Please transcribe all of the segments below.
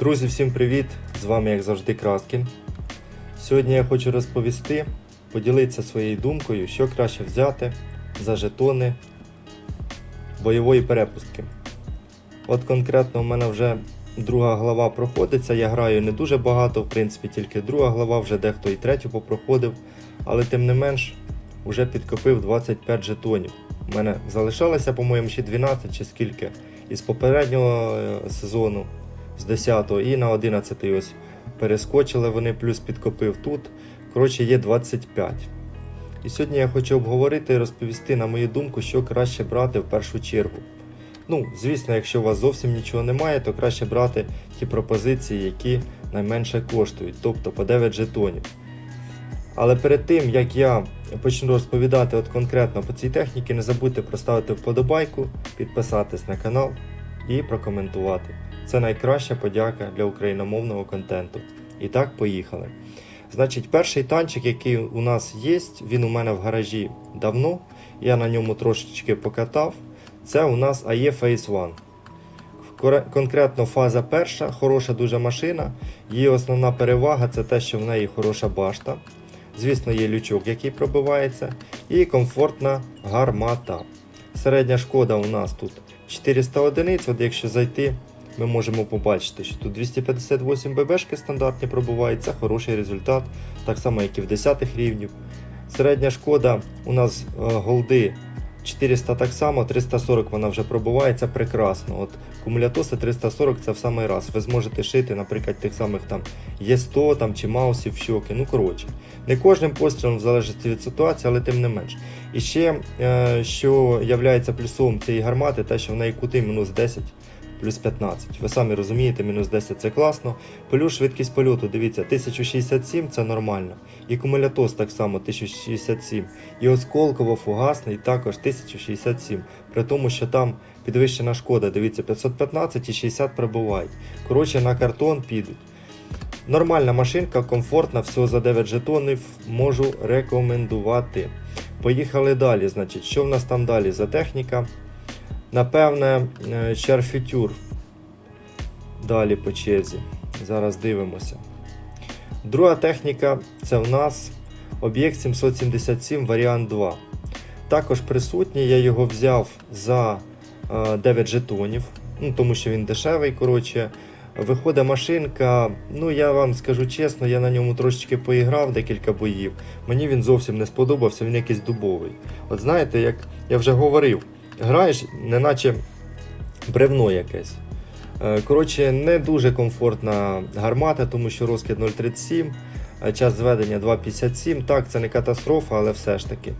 Друзі, всім привіт! З вами, як завжди, Краскін. Сьогодні я хочу розповісти, поділитися своєю думкою, що краще взяти за жетони бойової перепустки. От конкретно в мене вже друга глава проходиться. Я граю не дуже багато, в принципі, тільки друга глава, вже дехто і третю попроходив, але тим не менш вже підкопив 25 жетонів. У мене залишалося, по-моєму, ще 12 чи скільки із попереднього е, сезону, з 10-го і на 11-й ось перескочили вони, плюс підкопив тут. Коротше, є 25. І сьогодні я хочу обговорити і розповісти, на мою думку, що краще брати в першу чергу. Ну, звісно, якщо у вас зовсім нічого немає, то краще брати ті пропозиції, які найменше коштують, тобто по 9 жетонів. Але перед тим, як я почну розповідати от конкретно по цій техніці, не забудьте проставити вподобайку, підписатись на канал і прокоментувати. Це найкраща подяка для україномовного контенту. І так, поїхали. Значить, перший танчик, який у нас є, він у мене в гаражі давно. Я на ньому трошечки покатав. Це у нас AE Phase One. Конкретно фаза перша, хороша дуже машина. Її основна перевага це те, що в неї хороша башта. Звісно, є лючок, який пробивається, і комфортна гармата. Середня шкода у нас тут 400 одиниць. От якщо зайти, ми можемо побачити, що тут 258 ББшки стандартні пробувають, це хороший результат, так само, як і в 10 рівнів. Середня шкода у нас е, голди 400 так само, 340 вона вже пробуває, це прекрасно. От кумулятоси 340 це в самий раз. Ви зможете шити, наприклад, тих самих там Є100 там, чи маусів щоки. Ну коротше, не кожним пострілом в залежності від ситуації, але тим не менш. І ще, е, що є плюсом цієї гармати, те, що в неї кути мінус 10. Плюс 15. Ви самі розумієте, мінус 10 це класно. Плюс швидкість польоту, дивіться, 1067 це нормально. І кумулятос так само 1067. І осколково фугасний також 1067. При тому, що там підвищена шкода, дивіться, 515 і 60 прибувають. Коротше, на картон підуть. Нормальна машинка, комфортна, всього за 9 жетонів можу рекомендувати. Поїхали далі. Значить, що в нас там далі за техніка? Напевне, е, Чарфютюр. Далі по черзі. Зараз дивимося. Друга техніка це в нас об'єкт 777 варіант 2. Також присутній, я його взяв за е, 9 жетонів, ну, тому що він дешевий. коротше. Виходить машинка, ну я вам скажу чесно, я на ньому трошечки поіграв декілька боїв. Мені він зовсім не сподобався, він якийсь дубовий. От знаєте, як я вже говорив, граєш, неначе бревно якесь. Е, Коротше, не дуже комфортна гармата, тому що розкид 0,37, е, час зведення 2,57. Так, це не катастрофа, але все ж таки.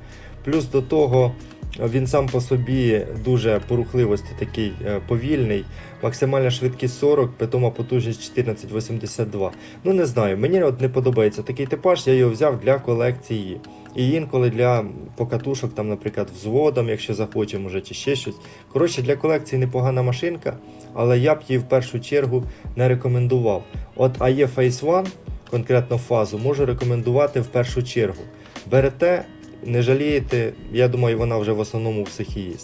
Плюс до того він сам по собі дуже по рухливості такий е, повільний. Максимальна швидкість 40, питома потужність 1482. Ну не знаю, мені от не подобається такий типаж, я його взяв для колекції. І інколи для покатушок, там, наприклад, взводом, якщо захоче, може, чи ще щось. Коротше, для колекції непогана машинка, але я б її в першу чергу не рекомендував. От AE Phase One, конкретно фазу, можу рекомендувати в першу чергу. Берете, не жалієте, я думаю, вона вже в основному і є.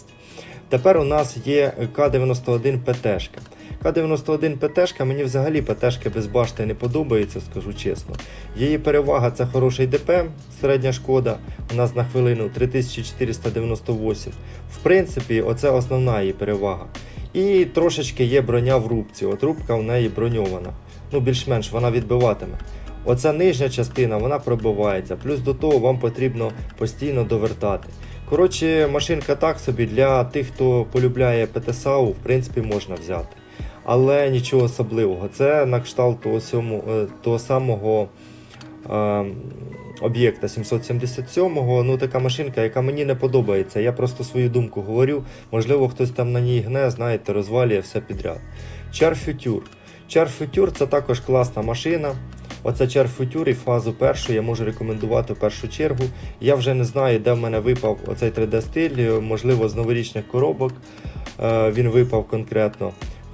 Тепер у нас є К-91 ПТшка. К-91 ПТшка, мені взагалі ПТшки без башти не подобається, скажу чесно. Її перевага це хороший ДПМ, середня шкода, у нас на хвилину 3498. В принципі, оце основна її перевага. І трошечки є броня в рубці. От рубка в неї броньована. Ну, більш-менш вона відбиватиме. Оця нижня частина вона пробивається. Плюс до того вам потрібно постійно довертати. Коротше, машинка так собі для тих, хто полюбляє ПТСАУ, в принципі, можна взяти. Але нічого особливого. Це на кшталт того, сьому, е, того самого е, об'єкта 777-го. Ну, така машинка, яка мені не подобається. Я просто свою думку говорю. Можливо, хтось там на ній гне, знаєте, розвалює все підряд. Char Future. Char Future це також класна машина. Оце Char Future і фазу першу я можу рекомендувати в першу чергу. Я вже не знаю, де в мене випав оцей 3D-стиль, можливо, з новорічних коробок е, він випав конкретно.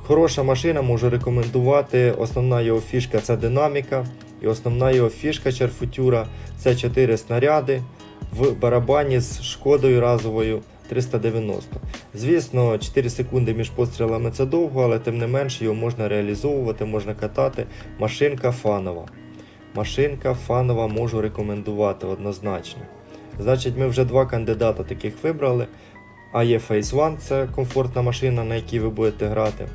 Хороша машина, можу рекомендувати. Основна його фішка це динаміка. І основна його фішка Чарфутюра це 4 снаряди в барабані з шкодою разовою 390. Звісно, 4 секунди між пострілами це довго, але тим не менш його можна реалізовувати, можна катати. Машинка фанова. Машинка фанова можу рекомендувати однозначно. Значить, ми вже два кандидата таких вибрали. А є Phase One, це комфортна машина, на якій ви будете грати,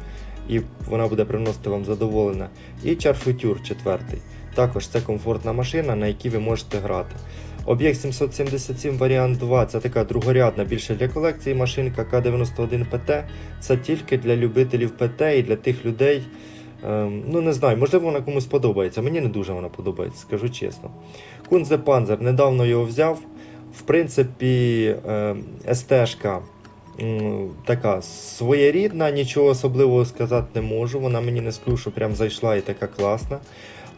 і вона буде приносити вам задоволення. І Char Future 4. Також це комфортна машина, на якій ви можете грати. Об'єкт 777 варіант 2 це така другорядна більше для колекції машинка К91 ПТ. Це тільки для любителів ПТ і для тих людей. Ем, ну не знаю, можливо вона комусь подобається. Мені не дуже вона подобається, скажу чесно. Кунзе Панзер недавно його взяв. В принципі, ем, СТ-шка така своєрідна, нічого особливого сказати не можу. Вона мені не скажу, що прям зайшла і така класна.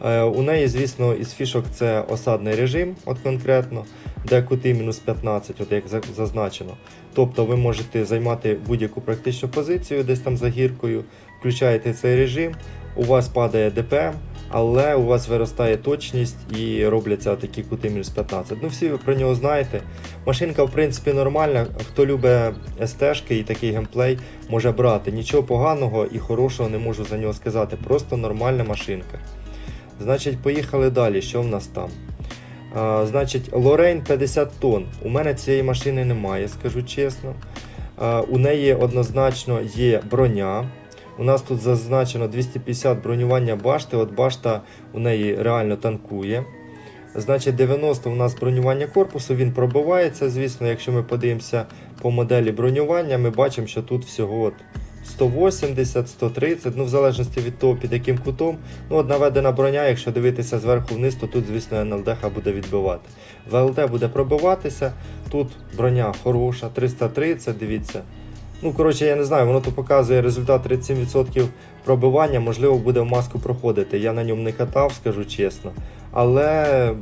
Е, У неї, звісно, із фішок це осадний режим, от конкретно, де кути мінус 15, от як зазначено. Тобто ви можете займати будь-яку практичну позицію, десь там за гіркою, включаєте цей режим, у вас падає ДПМ, але у вас виростає точність і робляться такі кути мінус 15. Ну, всі ви про нього знаєте. Машинка, в принципі, нормальна. Хто любить СТ-шки і такий геймплей, може брати. Нічого поганого і хорошого не можу за нього сказати. Просто нормальна машинка. Значить, поїхали далі. Що в нас там? А, значить, Лорейн 50 тонн. У мене цієї машини немає, скажу чесно. А, у неї однозначно є броня. У нас тут зазначено 250 бронювання башти. От башта у неї реально танкує. Значить, 90 у нас бронювання корпусу, він пробивається. Звісно, якщо ми подивимося по моделі бронювання, ми бачимо, що тут всього от 180, 130, ну в залежності від того, під яким кутом. Ну, от наведена броня, якщо дивитися зверху вниз, то тут, звісно, НЛДХ буде відбивати. ВЛД буде пробиватися, тут броня хороша, 330, дивіться. Ну, коротше, я не знаю, воно тут показує результат 37% пробивання, можливо, буде в маску проходити. Я на ньому не катав, скажу чесно. Але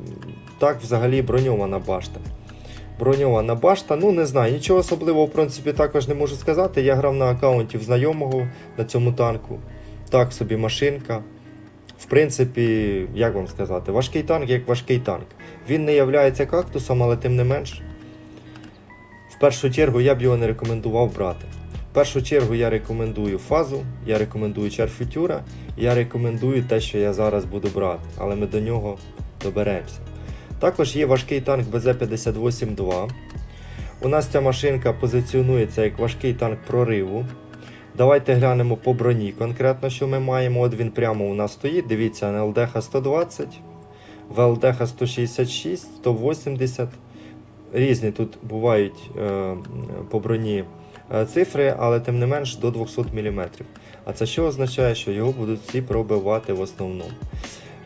так взагалі броньована башта. Броньована башта, ну не знаю, нічого особливого, в принципі, також не можу сказати. Я грав на аккаунті в знайомого на цьому танку. Так собі машинка. В принципі, як вам сказати, важкий танк як важкий танк. Він не являється кактусом, але тим не менш. В першу чергу я б його не рекомендував брати. В першу чергу я рекомендую фазу, я рекомендую Char я рекомендую те, що я зараз буду брати, але ми до нього доберемося. Також є важкий танк БЗ-58-2. У нас ця машинка позиціонується як важкий танк прориву. Давайте глянемо по броні конкретно, що ми маємо. От він прямо у нас стоїть. Дивіться, на ЛДХ 120, ВЛДХ 166, 180. Різні тут бувають е, по броні е, цифри, але тим не менш до 200 мм. А це що означає, що його будуть всі пробивати в основному.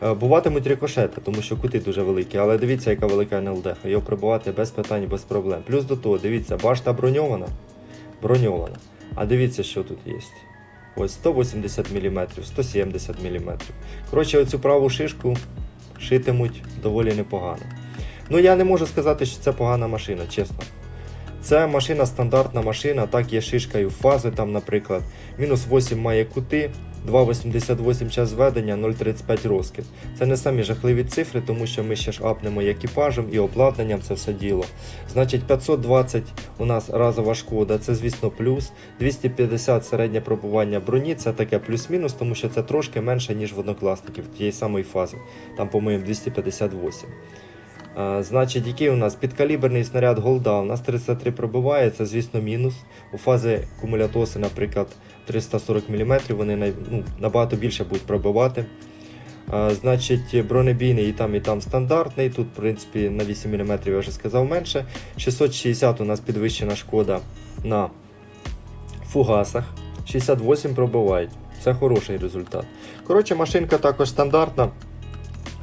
Е, Буватимуть рикошети, тому що кути дуже великі, але дивіться, яка велика НЛД. Його пробивати без питань, без проблем. Плюс до того, дивіться, башта броньована. Броньована. А дивіться, що тут є. Ось 180 мм, 170 мм. Коротше, оцю праву шишку шитимуть доволі непогано. Ну я не можу сказати, що це погана машина, чесно. Це машина стандартна машина, так є шишкою фази, там, наприклад. Мінус 8 має кути, 2,88 час зведення, 0,35 розкид. Це не самі жахливі цифри, тому що ми ще ж апнемо і екіпажем і обладнанням це все діло. Значить, 520 у нас разова шкода, це звісно плюс. 250 середнє пробування броні, це таке плюс-мінус, тому що це трошки менше, ніж в однокласників тієї самої фази. Там, по-моєму, 258. Значить, який у нас підкаліберний снаряд голда, у нас 303 пробиває, це звісно мінус. У фази кумулятоси, наприклад, 340 мм, вони ну, набагато більше будуть пробивати. Значить, бронебійний і там, і там стандартний. Тут, в принципі, на 8 мм я вже сказав менше. 660 у нас підвищена шкода на фугасах. 68 пробивають. Це хороший результат. Коротше, машинка також стандартна.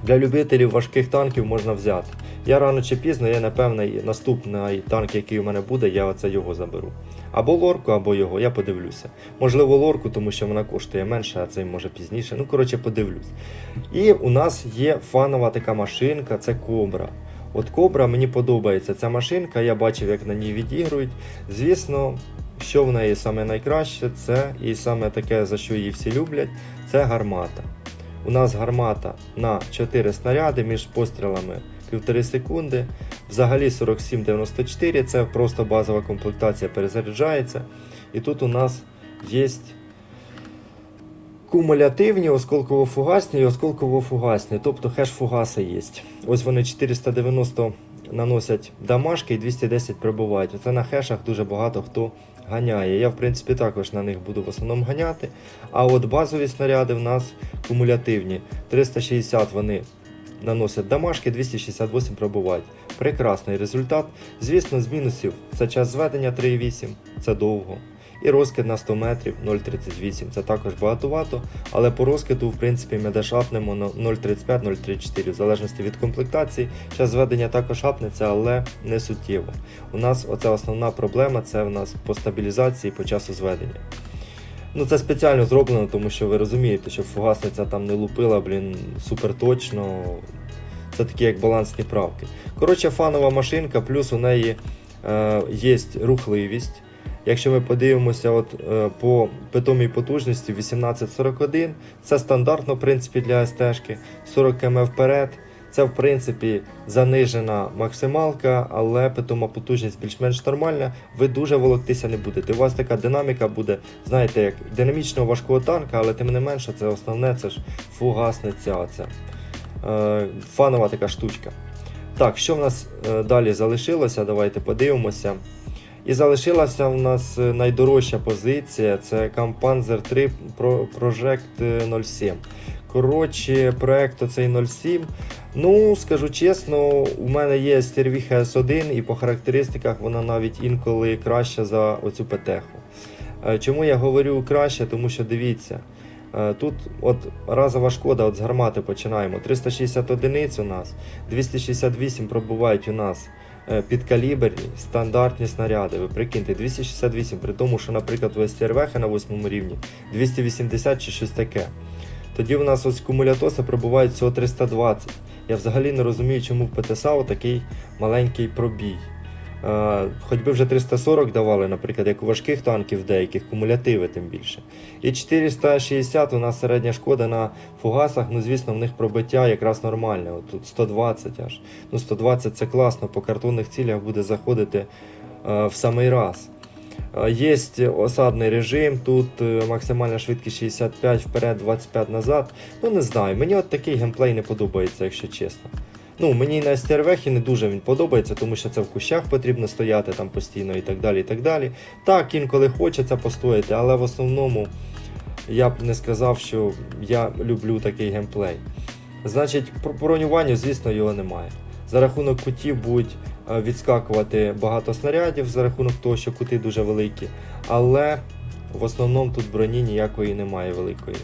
Для любителів важких танків можна взяти. Я рано чи пізно, я напевно наступний танк, який у мене буде, я оце його заберу. Або лорку, або його, я подивлюся. Можливо, лорку, тому що вона коштує менше, а цей може пізніше. Ну, коротше, подивлюсь. І у нас є фанова така машинка, це Кобра. От Кобра мені подобається ця машинка, я бачив, як на ній відігрують. Звісно, що в неї саме найкраще, це і саме таке, за що її всі люблять, це гармата. У нас гармата на 4 снаряди між пострілами 1,5 секунди. Взагалі 47,94 це просто базова комплектація перезаряджається. І тут у нас є кумулятивні, осколково-фугасні і осколково-фугасні, тобто хеш-фугаси є. Ось вони 490 наносять дамажки і 210 прибувають. Оце на хешах дуже багато хто ганяє. Я, в принципі, також на них буду в основному ганяти. А от базові снаряди в нас кумулятивні. 360 вони наносять дамажки, 268 пробувають. Прекрасний результат. Звісно, з мінусів це час зведення 3,8, це довго. І розкид на 100 метрів 0,38. Це також багатовато, але по розкиду, в принципі, ми десь апнемо на 0,35-0,34, в залежності від комплектації. Час зведення також апнеться, але не суттєво. У нас оця основна проблема це в нас по стабілізації по часу зведення. Ну, це спеціально зроблено, тому що ви розумієте, що фугасниця там не лупила, блін, супер точно. Це такі як балансні правки. Коротше, фанова машинка, плюс у неї е, є рухливість. Якщо ми подивимося от, е, по питомій потужності 1841, це стандартно в принципі, для СТ-шки, 40 км вперед. Це в принципі занижена максималка, але питома потужність більш-менш нормальна. Ви дуже волоктися не будете. У вас така динаміка буде, знаєте, як динамічного важкого танка, але тим не менше, це основне, це ж фугасниця. Оця. Е, фанова така штучка. Так, що в нас е, далі залишилося? Давайте подивимося. І залишилася в нас е, найдорожча позиція це Кампанзер 3 Pro- Project 07. Коротше, проект оцей 07. Ну, скажу чесно, у мене є Sтервіха S1, і по характеристиках вона навіть інколи краща за оцю петеху. Е, Чому я говорю краще? Тому що дивіться. е, Тут от разова шкода, от з гармати починаємо. 360 одиниць у нас, 268 пробувають у нас е, підкаліберні стандартні снаряди. Ви прикиньте, 268, при тому, що, наприклад, у СТРВХ на 8 рівні 280 чи щось таке. Тоді у нас ось кумулятоси пробувають всього 320. Я взагалі не розумію, чому в ПТСАУ такий маленький пробій. Е, хоч би вже 340 давали, наприклад, як у важких танків деяких, кумулятиви тим більше. І 460 у нас середня шкода на фугасах, ну звісно, в них пробиття якраз нормальне. От тут 120 аж. Ну 120 це класно, по картонних цілях буде заходити е, в самий раз. Е, Є осадний режим, тут е, максимальна швидкість 65 вперед, 25 назад. Ну не знаю, мені от такий геймплей не подобається, якщо чесно. Ну, мені на стервехі не дуже він подобається, тому що це в кущах потрібно стояти там постійно і так далі. і так далі. Так, інколи хочеться постояти, але в основному я б не сказав, що я люблю такий геймплей. Значить, по бронюванню, звісно, його немає. За рахунок кутів будуть відскакувати багато снарядів за рахунок того, що кути дуже великі. Але в основному тут броні ніякої немає великої.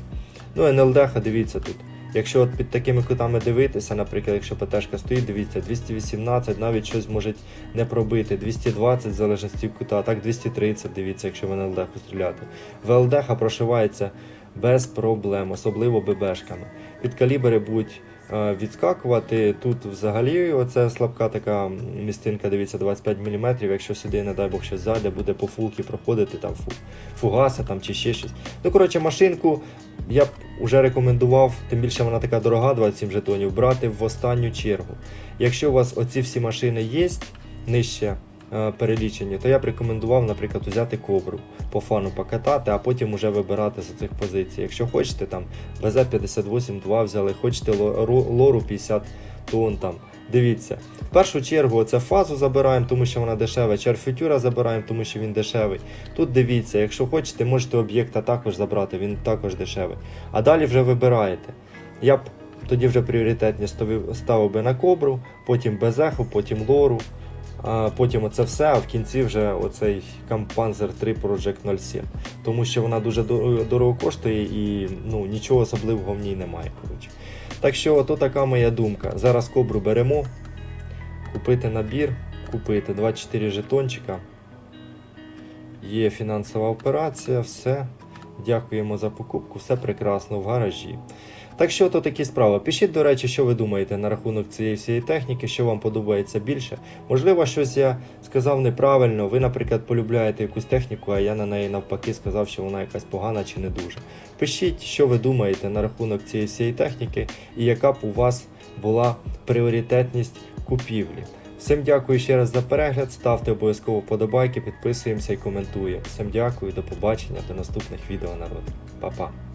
Ну, НЛДХ, дивіться тут. Якщо от під такими кутами дивитися, наприклад, якщо ПТшка стоїть, дивіться, 218, навіть щось може не пробити, 220 в залежності кута, а так 230, дивіться, якщо в НЛДХ стріляти. В ЛДХ прошивається без проблем, особливо ББшками. Під калібри будуть е, відскакувати. Тут взагалі оце слабка така містинка, дивіться, 25 мм. Якщо сюди, не дай Бог, щось зайде, буде по фулки проходити, там фу, фугаси там, чи ще щось. Ну, коротше, машинку я б вже рекомендував, тим більше вона така дорога, 27 жетонів, брати в останню чергу. Якщо у вас оці всі машини є нижче е, перелічені, то я б рекомендував, наприклад, взяти кобру по фану покатати, а потім уже вибирати з цих позицій. Якщо хочете, там БЗ-58-2 взяли, хочете ло- лору 50 тонн там. Дивіться, в першу чергу це фазу забираємо, тому що вона дешева. Черфютюра забираємо, тому що він дешевий. Тут дивіться, якщо хочете, можете об'єкта також забрати, він також дешевий. А далі вже вибираєте. Я б тоді вже пріоритетні ставив би на кобру, потім безеху, потім лору. А потім оце все, а в кінці вже оцей Кампанзер 3 Project 07. Тому що вона дуже дорого коштує і ну, нічого особливого в ній немає. Коротше. Так що, ото така моя думка. Зараз кобру беремо, купити набір, купити 24 жетончика. Є фінансова операція, все. Дякуємо за покупку, все прекрасно в гаражі. Так що то такі справи. Пишіть, до речі, що ви думаєте на рахунок цієї всієї техніки, що вам подобається більше. Можливо, щось я сказав неправильно. Ви, наприклад, полюбляєте якусь техніку, а я на неї навпаки сказав, що вона якась погана чи не дуже. Пишіть, що ви думаєте на рахунок цієї всієї техніки, і яка б у вас була пріоритетність купівлі. Всім дякую ще раз за перегляд. Ставте обов'язково вподобайки, підписуємося і коментуємо. Всім дякую, до побачення, до наступних відео народ. Па-па.